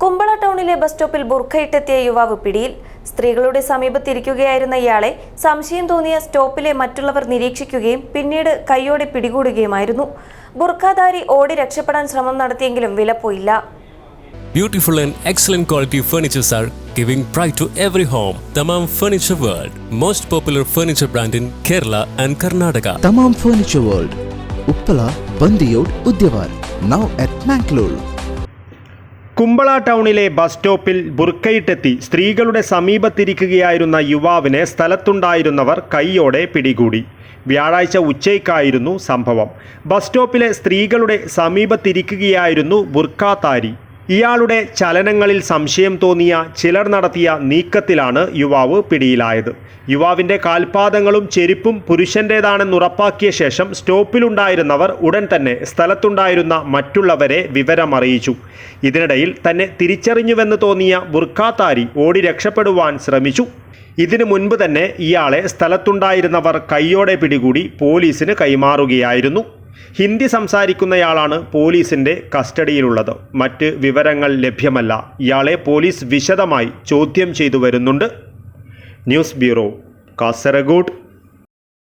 കുമ്പള ടൗണിലെ ബസ് സ്റ്റോപ്പിൽ ബുർഖയിട്ടെത്തിയ യുവാവ് പിടിയിൽ. സ്ത്രീകളുടെ സമീപത്തിരിക്കുകയായിരുന്ന ഇയാളെ സംശയം തോന്നിയ സ്റ്റോപ്പിലെ മറ്റുള്ളവർ നിരീക്ഷിക്കുകയും പിന്നീട് കൈയോടെ പിടികൂടുകയുമായിരുന്നു. ബുർഖാധാരി ഓടി രക്ഷപ്പെടാൻ ശ്രമം നടത്തിയെങ്കിലും വിലപ്പോയില്ല beautiful and excellent quality furnitures are giving pride to every home Thamam Furniture world most popular furniture brand in Kerala and Karnataka Thamam furniture world Uppala Bandiyod Udyavar now at Mangalore Kumbla ടൗണിലെ bus സ്റ്റോപ്പിൽ ബുർക്കയിട്ടെത്തി സ്ത്രീകളുടെ സമീപത്തിരിക്കുകയായിരുന്ന യുവാവിനെ സ്ഥലത്തുണ്ടായിരുന്നവർ കൈയോടെ പിടികൂടി. വ്യാഴാഴ്ച ഉച്ചയ്ക്കായിരുന്നു സംഭവം. Bus സ്റ്റോപ്പിലെ സ്ത്രീകളുടെ സമീപത്തിരിക്കുകയായിരുന്നു ബുർക്കാതാരി ഇയാളുടെ ചലനങ്ങളിൽ സംശയം തോന്നിയ ചിലർ നടത്തിയ നീക്കത്തിലാണ് യുവാവ് പിടിയിലായത്. യുവാവിന്റെ കാൽപാദങ്ങളും ചെരുപ്പും പുരുഷന്റേതാണെന്നുറപ്പാക്കിയ ശേഷം സ്റ്റോപ്പിലുണ്ടായിരുന്നവർ ഉടൻ തന്നെ സ്ഥലത്തുണ്ടായിരുന്ന മറ്റുള്ളവരെ വിവരമറിയിച്ചു. ഇതിനിടയിൽ തന്നെ തിരിച്ചറിഞ്ഞുവെന്ന് തോന്നിയ ബുർഖാത്താരി ഓടി രക്ഷപ്പെടുവാൻ ശ്രമിച്ചു. ഇതിനു മുൻപ് തന്നെ ഇയാളെ സ്ഥലത്തുണ്ടായിരുന്നവർ കൈയോടെ പിടികൂടി പോലീസിന് കൈമാറുകയായിരുന്നു. ഹിന്ദി സംസാരിക്കുന്നയാളാണ് പോലീസിന്റെ കസ്റ്റഡിയിലുള്ളത്. മറ്റ് വിവരങ്ങൾ ലഭ്യമല്ല. ഇയാളെ പോലീസ് വിശദമായി ചോദ്യം ചെയ്തു വരുന്നുണ്ട്. News bureau Kasaragod.